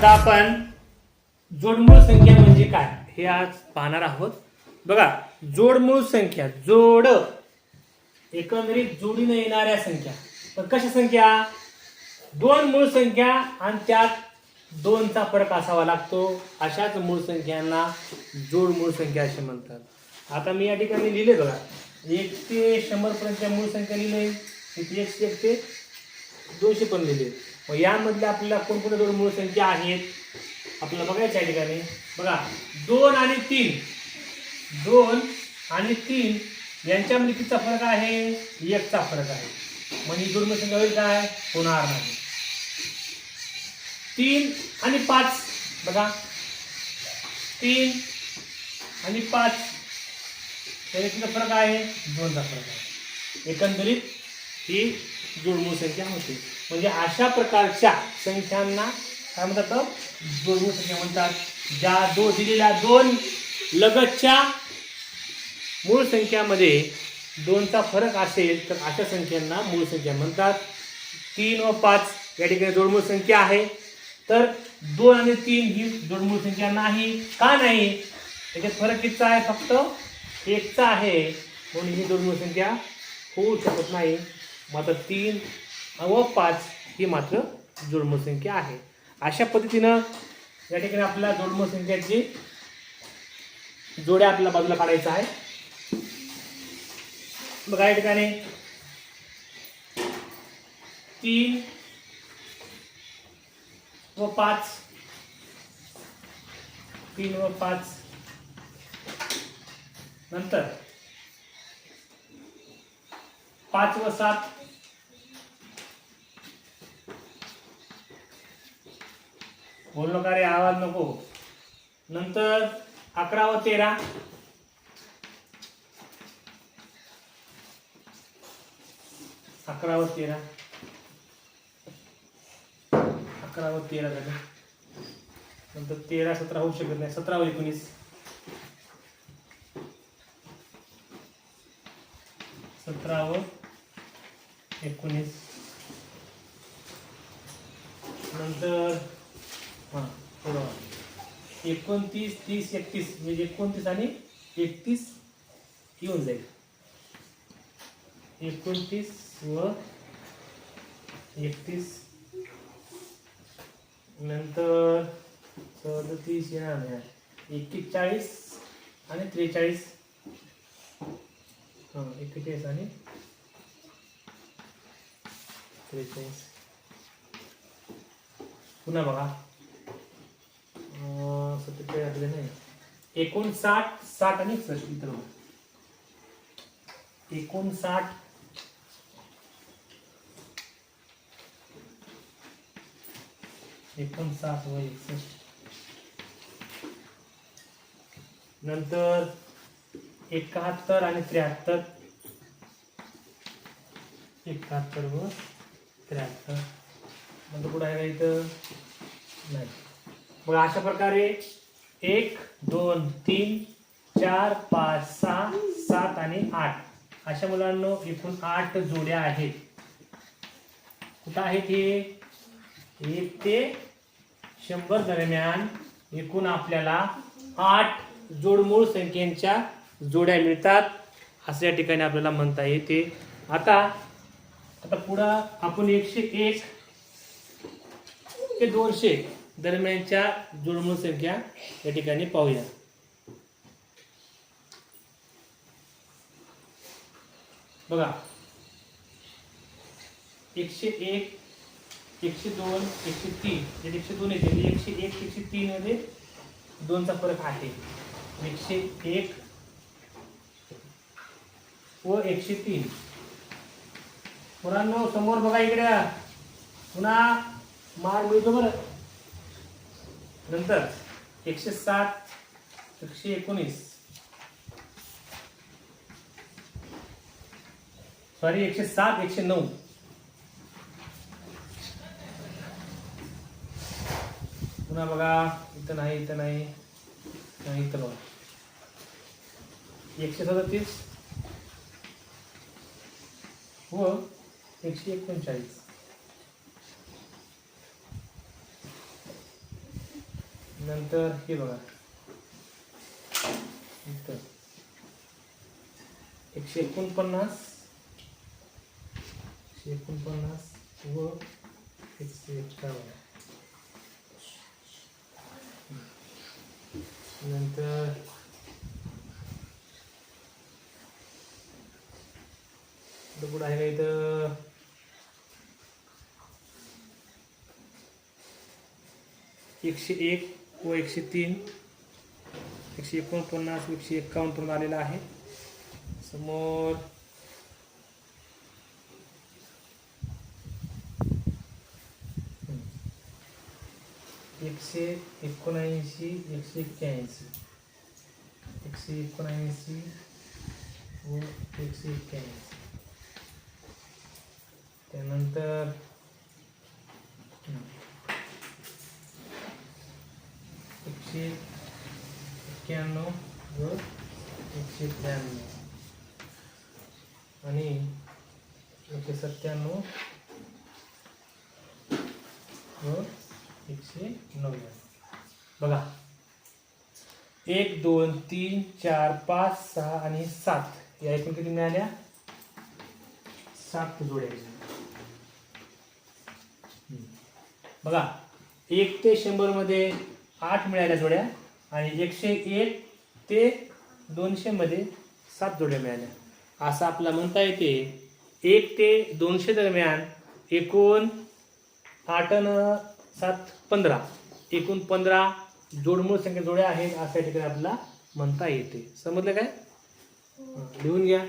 आता आपण जोडमूळ संख्या म्हणजे काय हे आज पाहणार आहोत. बघा जोडमूळ संख्या जोड. एकंदरीत जोडीनं येणाऱ्या संख्या. तर कशा संख्या? दोन मूळ संख्या आणि त्यात दोनचा फरक असावा लागतो. अशाच मूळ संख्यांना जोड मूळ संख्या असे म्हणतात. आता मी या ठिकाणी लिहिले बघा. एक ते शंभरपर्यंतच्या मूळ संख्या लिहिले. एकशे एक ते दोनशे पण लिहिले. मग यामधल्या आपल्याला कोणकोणत्या दोन मूळ संख्या आहेत? आपल्याला बघायचं या ठिकाणी. बघा दोन आणि तीन. दोन आणि तीन यांच्यामध्ये कितीचा फरक आहे? एकचा फरक आहे. म्हणजे दोन संख्या होईल काय? होणार नाही. तीन आणि पाच. बघा. तीन आणि पाच. त्याच्यात फरक आहे? दोनचा फरक आहे. एकंदरीत ही जोडमूळ संख्या होते. म्हणजे अशा प्रकारच्या संख्यांना काय म्हणतात दोन संख्या म्हणतात. ज्या दो दिलेल्या दोन लगतच्या मूळ संख्यामध्ये दोनचा फरक असेल तर अशा संख्यांना मूळ संख्या म्हणतात. तीन व पाच या ठिकाणी जोडमूळ संख्या आहे. तर दोन आणि तीन ही जोडमूळ संख्या नाही का नाही? त्याच्यात फरक कितचा आहे? फक्त एकचा आहे. म्हणून ही जोडमूळ संख्या होऊ शकत नाही. मात्र तीन व पाच ही मात्र जोडमूळ संख्या आहे. अशा पद्धतीनं या ठिकाणी आपल्याला जोडमूळ संख्याची जोड्या आपल्याला बाजूला काढायचा आहे. बघा या ठिकाणी तीन व पाच. तीन व पाच. नंतर पाच व सात. बोल नका रे आवाज नको. नंतर अकरा व तेरा. अकरा व तेरा. अकरा व तेरा झालं नंतर तेरा सतरा होऊ शकत नाही. सतरा व एकोणीस. सतरा व एकोणीस. नंतर हां बरोबर. एकोणतीस तीस एकतीस म्हणजे एकोणतीस आणि एकतीस येऊन जाईल. एकोणतीस व एकतीस. नंतर सदतीस येणार नाही. एकेचाळीस आणि त्रेचाळीस. हां एकेचाळीस आणि त्रेचाळीस. पुन्हा बघा. अं, सत्तेचाळीस आले नाही. एकोणसाठ साठ आणि एकसष्ट मित्र एकोणसाठ एकोणसाठ व एकसष्ट. नंतर एकाहत्तर आणि त्र्याहत्तर. एकाहत्तर व त्र्याहत्तर. नंतर कुठं आहे का इथं? नाही. मग अशा प्रकारे एक दोन तीन चार पाच सहा सात आणि आठ. अशा मुलांना एकूण आठ जोड्या आहेत. कुठं आहेत हे? एक ते शंभर दरम्यान एकूण आपल्याला आठ जोडमूळ संख्येच्या जोड्या मिळतात. असं या ठिकाणी आपल्याला म्हणता येते. आता आता पुढं आपण एकशे एक ते दोनशे. दरम्यानच्या जुळमूळ संख्या या ठिकाणी पाहूया. बघा. एकशे एक एकशे दोन एकशे तीन. म्हणजे एकशे दोन येते. म्हणजे एकशे एक एकशे तीन मध्ये दोनचा फरक आहे. एकशे एक व एकशे तीन. मुलांनो समोर बघा इकडे. पुन्हा मार मिळतो बरं. नंतर एकशे सात एकशे एकोणीस. सॉरी एकशे सात एकशे नऊ. पुन्हा बघा इथं नाही इथं नाही नाही इथं बघा एकशे सदतीस व एकशे एकोणचाळीस. नंतर हे बघा. एकशे एकोणपन्नास एकशे एकोणपन्नास व एकशे एकावन्न नंतर कुठं आहे का इथं? एकशे एक व एकशे तीन, एकशे एकोणपन्नास, एकशे एक्कावन्न पर्यंत आलेला आहे. समोर हम्म. एकशे एकोणऐंशी, एकशे एक्क्याऐंशी. एकशे एकोणऐंशी व एकशे एक्क्याऐंशी. त्यानंतर एकशे एक्क्याण्णव व एकशे त्र्याण्णव आणि एकशे सत्त्याण्णव व एकशे नव्याण्णव बघा. एक दोन तीन चार पाच सहा आणि सात. या एकूण किती मिळाल्या? सात जोड्या. बघा. एक ते शंभरमध्ये आठ मिळाल्या जोड्या आणि एकशे एक ते दोनशे मध्ये सात जोड्या मिळाल्या. असं आपल्याला म्हणता येते. एक ते दोनशे दरम्यान एकूण आठ न सात पंधरा. एकूण पंधरा जोडमूळ संख्या जोड्या आहेत असं या ठिकाणी आपल्याला म्हणता येते. समजलं काय? हं, लिहून घ्या.